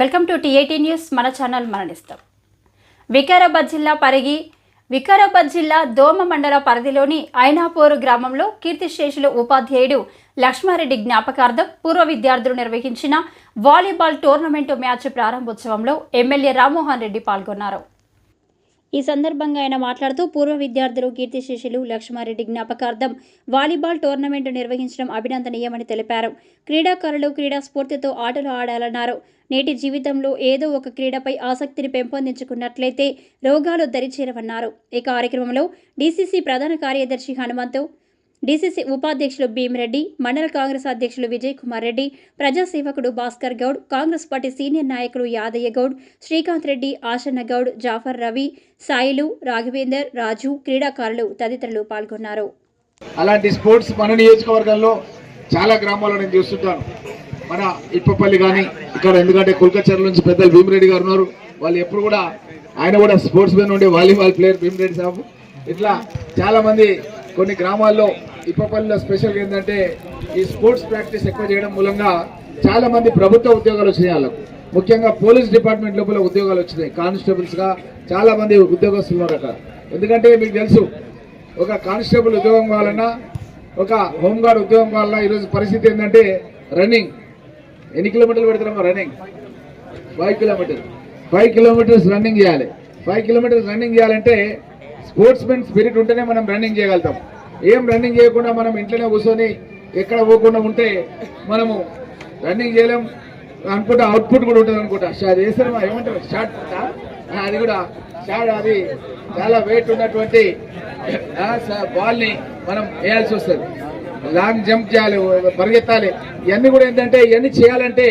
Welcome to TIT news. మన channel మరణిస్తాం. వికారాబాద్ జిల్లా పరిగి వికారాబాద్ జిల్లా దోమ మండల పరిధిలోని ఐనాపూర్ గ్రామంలో కీర్తిశేషులు ఉపాధ్యాయుడు లక్ష్మారెడ్డి జ్ఞాపకార్థం పూర్వ విద్యార్థులు నిర్వహించిన వాలీబాల్ టోర్నమెంటు మ్యాచ్ ప్రారంభోత్సవంలో ఎమ్మెల్యే రామ్మోహన్ రెడ్డి పాల్గొన్నారు. ఈ సందర్భంగా ఆయన మాట్లాడుతూ పూర్వ విద్యార్థులు కీర్తిశేషులు లక్ష్మారెడ్డి జ్ఞాపకార్థం వాలీబాల్ టోర్నమెంట్ నిర్వహించడం అభినందనీయమని తెలిపారు. క్రీడాకారులు క్రీడా స్ఫూర్తితో ఆటలు ఆడాలన్నారు. నేటి జీవితంలో ఏదో ఒక క్రీడపై ఆసక్తిని పెంపొందించుకున్నట్లయితే రోగాలు దరిచేరవన్నారు. ఈ కార్యక్రమంలో డీసీసీ ప్రధాన కార్యదర్శి హనుమంతు డీసీసీ ఉపాధ్యక్షులు భీమిరెడ్డి మండల కాంగ్రెస్ అధ్యక్షులు విజయ్ కుమార్ రెడ్డి ప్రజాసేవకుడు భాస్కర్ గౌడ్ కాంగ్రెస్ పార్టీ సీనియర్ నాయకులు యాదయ్య గౌడ్ శ్రీకాంత్ రెడ్డి ఆశన్న గౌడ్ జాఫర్ రవి సాయిలు రాఘవేందర్ రాజు క్రీడాకారులు తదితరులు పాల్గొన్నారు. అలాంటి స్పోర్ట్స్ మన నియోజకవర్గంలో చాలా గ్రామాల్లో నేను చూస్తుంటాను. మన ఇప్పపల్లి కానీ ఇక్కడ ఎందుకంటే కుల్కచర్ల నుంచి పెద్దలు భీమిరెడ్డి గారు ఉన్నారు. వాళ్ళు ఎప్పుడు కూడా ఆయన కూడా స్పోర్ట్స్ మెన్ ఉండే వాలీబాల్ ప్లేయర్ భీమిరెడ్డి సాబు. ఇట్లా చాలామంది కొన్ని గ్రామాల్లో ఇప్పపల్లిలో స్పెషల్ ఏంటంటే ఈ స్పోర్ట్స్ ప్రాక్టీస్ ఎక్కువ చేయడం మూలంగా చాలా మంది ప్రభుత్వ ఉద్యోగాలు వచ్చినాయి వాళ్ళకు. ముఖ్యంగా పోలీస్ డిపార్ట్మెంట్ లోపల ఉద్యోగాలు వచ్చినాయి. కానిస్టేబుల్స్గా చాలామంది చాలా మంది ఉద్యోగస్తులు ఉన్నారు అక్కడ. ఎందుకంటే మీకు తెలుసు ఒక కానిస్టేబుల్ ఉద్యోగం కావాలన్నా ఒక హోంగార్డ్ ఉద్యోగం కావాలన్నా ఈరోజు పరిస్థితి ఏంటంటే రన్నింగ్ ఎన్ని కిలోమీటర్లు పెడతారమ్మా running five kilometer five kilometers running చేయాలి. ఫైవ్ కిలోమీటర్స్ రన్నింగ్ చేయాలంటే స్పోర్ట్స్ మెన్ స్పిరిట్ ఉంటేనే మనం రన్నింగ్ చేయగలుగుతాం. ఏం రన్నింగ్ చేయకుండా మనం ఇంట్లోనే కూర్చొని ఎక్కడ పోకుండా ఉంటే మనము రన్నింగ్ చేయలేం అనుకుంటా అవుట్పుట్ కూడా ఉంటుంది అనుకుంటా. అది మా ఏమంటారు? షార్ట్ అది కూడా. షార్ట్ అది చాలా వెయిట్ ఉన్నటువంటి బాల్ని మనం వేయాల్సి వస్తుంది. లాంగ్ జంప్ చేయాలి పరిగెత్తాలి. ఇవన్నీ కూడా ఏంటంటే ఇవన్నీ చేయాలంటే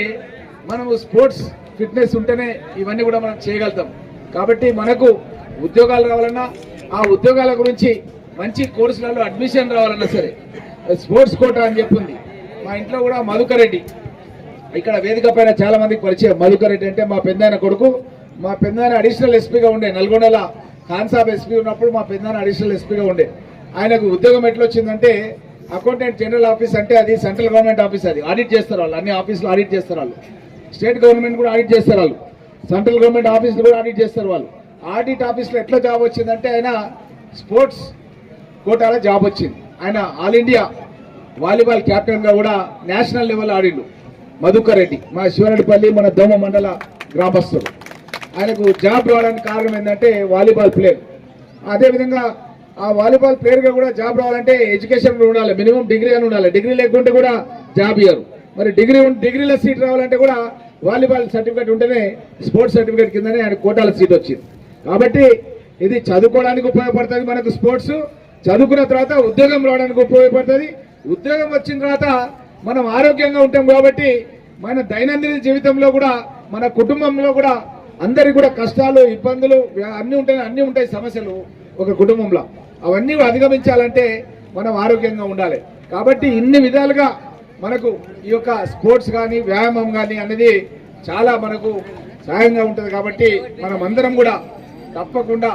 మనము స్పోర్ట్స్ ఫిట్నెస్ ఉంటేనే ఇవన్నీ కూడా మనం చేయగలుగుతాం. కాబట్టి మనకు ఉద్యోగాలు రావాలన్నా ఆ ఉద్యోగాల గురించి మంచి కోర్సులలో అడ్మిషన్ రావాలన్నా సరే స్పోర్ట్స్ కోట అని చెప్పింది. మా ఇంట్లో కూడా మధుకరెడ్డి ఇక్కడ వేదిక పైన చాలా మందికి పరిచయం. మధుకరెడ్డి అంటే మా పెద్దాయన కొడుకు. మా పెద్దాయన అడిషనల్ ఎస్పీగా ఉండే. నల్గొండల ఖాన్సాబ్ ఎస్పీ ఉన్నప్పుడు మా పెద్దాయన అడిషనల్ ఎస్పీగా ఉండే. ఆయనకు ఉద్యోగం ఎట్లా వచ్చిందంటే అకౌంటెంట్ జనరల్ ఆఫీస్ అంటే అది సెంట్రల్ గవర్నమెంట్ ఆఫీస్ అది. ఆడిట్ చేస్తారు వాళ్ళు. అన్ని ఆఫీసులు ఆడిట్ చేస్తారు వాళ్ళు. స్టేట్ గవర్నమెంట్ కూడా ఆడిట్ చేస్తారు వాళ్ళు. సెంట్రల్ గవర్నమెంట్ ఆఫీసులు కూడా ఆడిట్ చేస్తారు వాళ్ళు. ఆడిట్ ఆఫీస్లో ఎట్లా జాబ్ వచ్చిందంటే ఆయన స్పోర్ట్స్ కోటాలో జాబ్ వచ్చింది. ఆయన ఆల్ ఇండియా వాలీబాల్ కెప్టెన్గా కూడా నేషనల్ లెవెల్ ఆడిండు. మధుకర్ రెడ్డి మా శివరెడ్డిపల్లి మన దోమ మండల గ్రామస్తుడు ఆయనకు జాబ్ రావడానికి కారణం ఏంటంటే వాలీబాల్ ప్లేయర్. అదేవిధంగా ఆ వాలీబాల్ ప్లేయర్గా కూడా జాబ్ రావాలంటే ఎడ్యుకేషన్ ఉండాలి మినిమం డిగ్రీ అని ఉండాలి. డిగ్రీ లేకుంటే కూడా జాబ్ ఇయ్యరు. మరి డిగ్రీ డిగ్రీలో సీట్ రావాలంటే కూడా వాలీబాల్ సర్టిఫికేట్ ఉంటేనే స్పోర్ట్స్ సర్టిఫికేట్ కిందనే ఆయన కోటాల సీట్ వచ్చింది. కాబట్టి ఇది చదువుకోవడానికి ఉపయోగపడుతుంది మనకు స్పోర్ట్స్ చదువుకున్న తర్వాత ఉద్యోగం రావడానికి ఉపయోగపడుతుంది. ఉద్యోగం వచ్చిన తర్వాత మనం ఆరోగ్యంగా ఉంటాం కాబట్టి మన దైనందిన జీవితంలో కూడా మన కుటుంబంలో కూడా అందరికి కూడా కష్టాలు ఇబ్బందులు అన్నీ ఉంటాయి అన్నీ ఉంటాయి సమస్యలు ఒక కుటుంబంలో. అవన్నీ అధిగమించాలంటే మనం ఆరోగ్యంగా ఉండాలి. కాబట్టి ఇన్ని విధాలుగా మనకు ఈ యొక్క స్పోర్ట్స్ కానీ వ్యాయామం కానీ అనేది చాలా మనకు సహాయంగా ఉంటుంది కాబట్టి మనం అందరం కూడా తప్పకుండా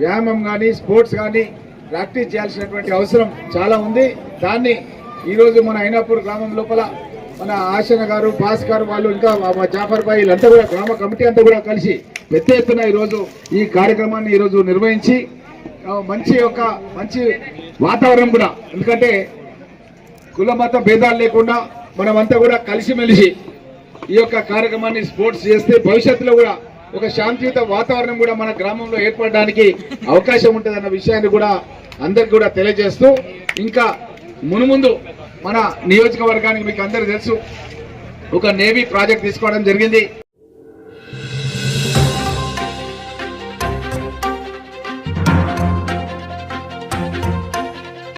వ్యాయామం కానీ స్పోర్ట్స్ కానీ ప్రాక్టీస్ చేయాల్సినటువంటి అవసరం చాలా ఉంది. దాన్ని ఈరోజు మన అయినాపూర్ గ్రామం లోపల మన ఆశన గారు భాస్ గారు వాళ్ళు ఇంకా మా జాఫర్ భాయ్ వీళ్ళంతా కూడా గ్రామ కమిటీ అంతా కూడా కలిసి పెద్ద ఎత్తున ఈరోజు ఈ కార్యక్రమాన్ని ఈరోజు నిర్వహించి మంచి ఒక మంచి వాతావరణం కూడా. ఎందుకంటే కుల మత భేదాలు లేకుండా మనమంతా కూడా కలిసిమెలిసి ఈ యొక్క కార్యక్రమాన్ని స్పోర్ట్స్ చేస్తే భవిష్యత్తులో కూడా ఒక శాంతియుత వాతావరణం కూడా మన గ్రామంలో ఏర్పడడానికి అవకాశం ఉంటుంది అన్న విషయాన్ని కూడా అందరికి కూడా తెలియజేస్తూ ఇంకా మునుముందు మన నియోజకవర్గానికి మీకు అందరికీ తెలుసు ఒక నేవీ ప్రాజెక్ట్ తీసుకోవడం జరిగింది.